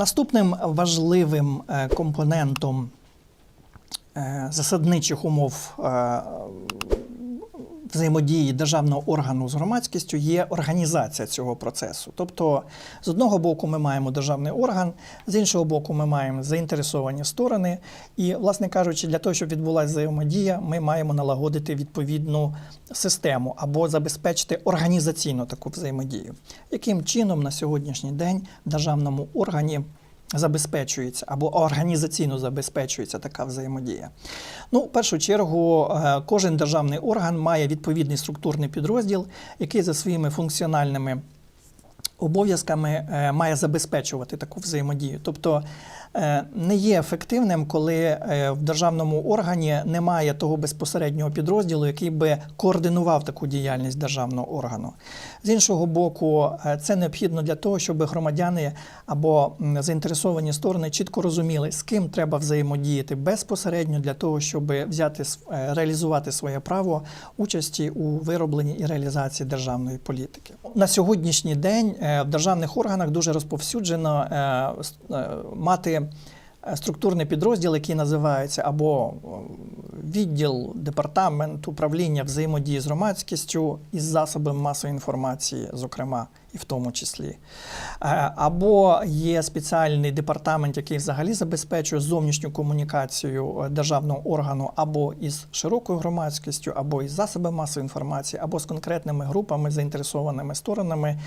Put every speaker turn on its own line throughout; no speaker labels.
Наступним важливим е, компонентом е, засадничих умов е, взаємодії державного органу з громадськістю є організація цього процесу. Тобто, з одного боку, ми маємо державний орган, з іншого боку, ми маємо заінтересовані сторони. І, власне кажучи, для того, щоб відбулася взаємодія, ми маємо налагодити відповідну систему або забезпечити організаційну таку взаємодію. Яким чином на сьогоднішній день державному органі забезпечується або організаційно забезпечується така взаємодія. Ну, в першу чергу, е, кожен державний орган має відповідний структурний підрозділ, який за своїми функціональними обов'язками е, має забезпечувати таку взаємодію. Тобто е, не є ефективним, коли е, в державному органі немає того безпосереднього підрозділу, який би координував таку діяльність державного органу. З іншого боку, це необхідно для того, щоб громадяни або заінтересовані сторони чітко розуміли, з ким треба взаємодіяти безпосередньо для того, щоб взяти реалізувати своє право участі у виробленні і реалізації державної політики. На сьогоднішній день в державних органах дуже розповсюджено е, е, мати е, структурний підрозділ, який називається або е, відділ, департамент, управління взаємодії з громадськістю із засобами масової інформації, зокрема, і в тому числі. Е, Або є спеціальний департамент, який взагалі забезпечує зовнішню комунікацію е, державного органу або із широкою громадськістю, або із засобами масової інформації, або з конкретними групами, заінтересованими сторонами,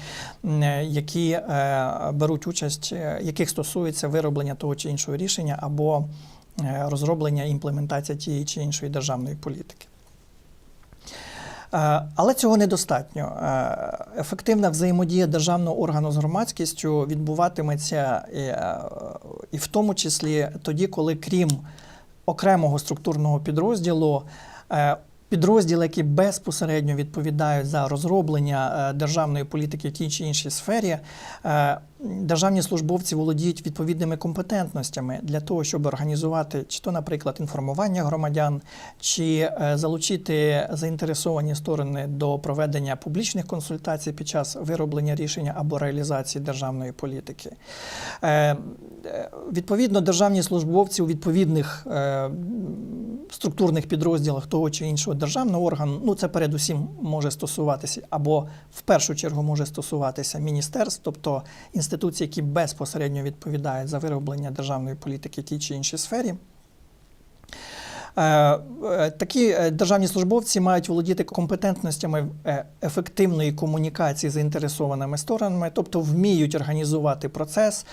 е, які беруть участь, яких стосується вироблення того чи іншого рішення або розроблення і імплементація тієї чи іншої державної політики. Е, Але цього недостатньо. Е, Ефективна взаємодія державного органу з громадськістю відбуватиметься і, е, і в тому числі тоді, коли крім окремого структурного підрозділу, підрозділи, які безпосередньо відповідають за розроблення державної політики в тій чи іншій сфері, державні службовці володіють відповідними компетентностями для того, щоб організувати чи то, наприклад, інформування громадян, чи е, залучити заінтересовані сторони до проведення публічних консультацій під час вироблення рішення або реалізації державної політики. Е, е, Відповідно, державні службовці у відповідних структурних підрозділах того чи іншого державного органу, ну це передусім може стосуватися, або в першу чергу може стосуватися міністерств, тобто інституцій, які безпосередньо відповідають за вироблення державної політики в тій чи іншій сфері. Е, е, Такі е, державні службовці мають володіти компетентностями ефективної комунікації з заінтересованими сторонами, тобто вміють організувати процес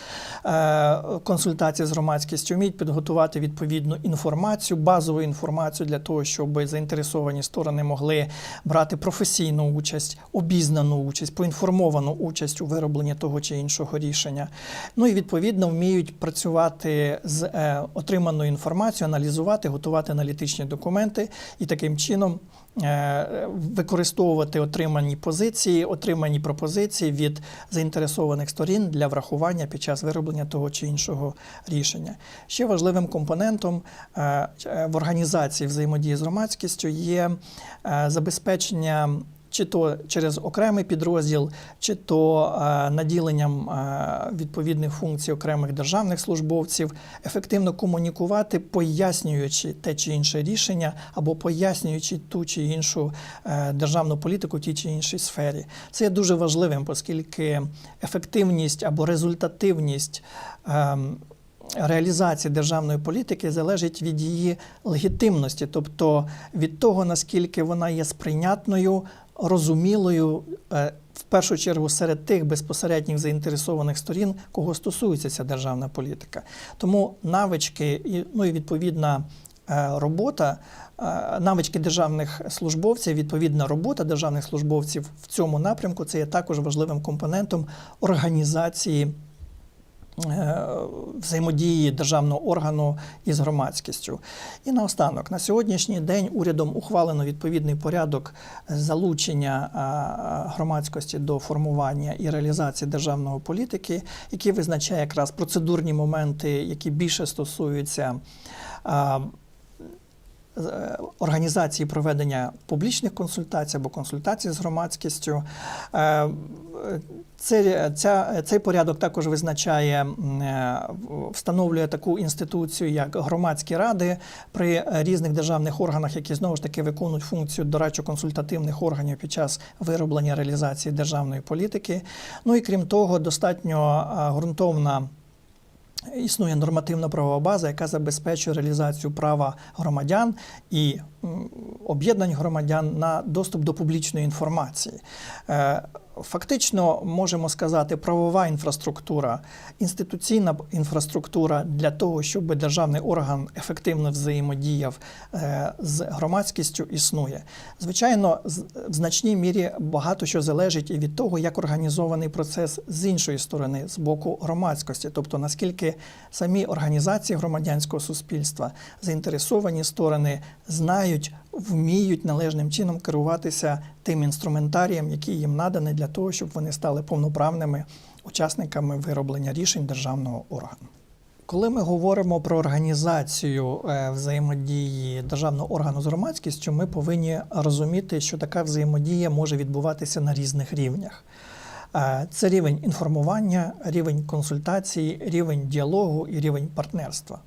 консультації з громадськістю, вміють підготувати відповідну інформацію, базову інформацію для того, щоб заінтересовані сторони могли брати професійну участь, обізнану участь, поінформовану участь у виробленні того чи іншого рішення. Ну і відповідно вміють працювати з отриманою інформацією, аналізувати, готувати аналітичні документи і таким чином е, використовувати отримані позиції, отримані пропозиції від заінтересованих сторін для врахування під час вироблення того чи іншого рішення. Ще важливим компонентом е, в організації взаємодії з громадськістю є е, забезпечення чи то через окремий підрозділ, чи то е, наділенням е, відповідних функцій окремих державних службовців, ефективно комунікувати, пояснюючи те чи інше рішення, або пояснюючи ту чи іншу е, державну політику в тій чи іншій сфері. Це є дуже важливим, оскільки ефективність або результативність. Реалізація державної політики залежить від її легітимності, тобто від того, наскільки вона є сприйнятною, розумілою, е, в першу чергу серед тих безпосередніх заінтересованих сторін, кого стосується ця державна політика. Тому навички і ну і відповідна е, робота, е, навички державних службовців, відповідна робота державних службовців в цьому напрямку це є також важливим компонентом організації. Е, Взаємодії державного органу із громадськістю. І наостанок, на сьогоднішній день урядом ухвалено відповідний порядок залучення громадськості до формування і реалізації державної політики, який визначає якраз процедурні моменти, які більше стосуються е, організації проведення публічних консультацій або консультацій з громадськістю. Е, Це, ця, цей порядок також визначає, е, встановлює таку інституцію, як громадські ради при е, різних державних органах, які знову ж таки виконують функцію дорадчо-консультативних органів під час вироблення реалізації державної політики. Ну і крім того, достатньо е, ґрунтовна. Існує нормативна правова база, яка забезпечує реалізацію права громадян і об'єднань громадян на доступ до публічної інформації. Фактично можемо сказати, правова інфраструктура, інституційна інфраструктура для того, щоб державний орган ефективно взаємодіяв е, з громадськістю, існує. Звичайно, в значній мірі багато що залежить і від того, як організований процес з іншої сторони, з боку громадськості, тобто наскільки самі організації громадянського суспільства, заінтересовані сторони знають, вміють належним чином керуватися тим інструментарієм, який їм наданий для того, щоб вони стали повноправними учасниками вироблення рішень державного органу. Коли ми говоримо про організацію е, взаємодії державного органу з громадськістю, ми повинні розуміти, що така взаємодія може відбуватися на різних рівнях. Е, Це рівень інформування, рівень консультації, рівень діалогу і рівень партнерства.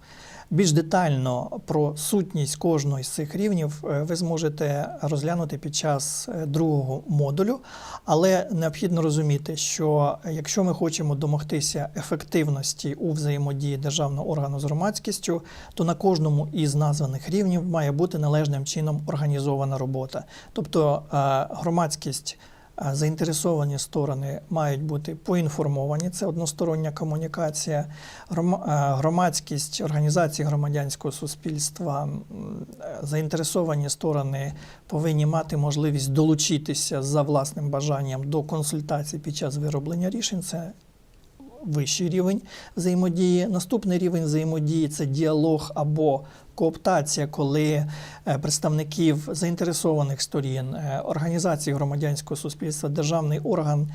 Більш детально про сутність кожного з цих рівнів е, ви зможете розглянути під час е, другого модулю, але необхідно розуміти, що якщо ми хочемо домогтися ефективності у взаємодії державного органу з громадськістю, то на кожному із названих рівнів має бути належним чином організована робота. Тобто е, громадськість. Заінтересовані сторони мають бути поінформовані, це одностороння комунікація. Е, Громадськість організації громадянського суспільства, е, заінтересовані сторони повинні мати можливість долучитися за власним бажанням до консультацій під час вироблення рішень. Це вищий рівень взаємодії. Наступний рівень взаємодії це діалог або кооптація, коли е, представників заінтересованих сторін, організації організацій громадянського суспільства, державний орган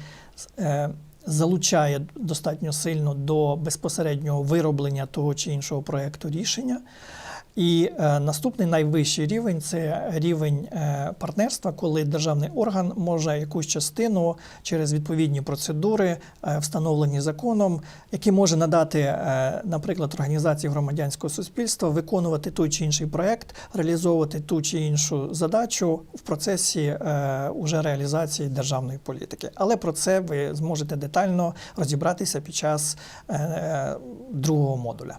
е, залучає достатньо сильно до безпосереднього вироблення того чи іншого проєкту рішення. І е, наступний найвищий рівень це рівень е, партнерства, коли державний орган може якусь частину через відповідні процедури, е, встановлені законом, які може надати, наприклад, організації громадянського суспільства, виконувати той чи інший проект, реалізовувати ту чи іншу задачу в процесі уже реалізації державної політики. Але про це ви зможете детально розібратися під час другого модуля.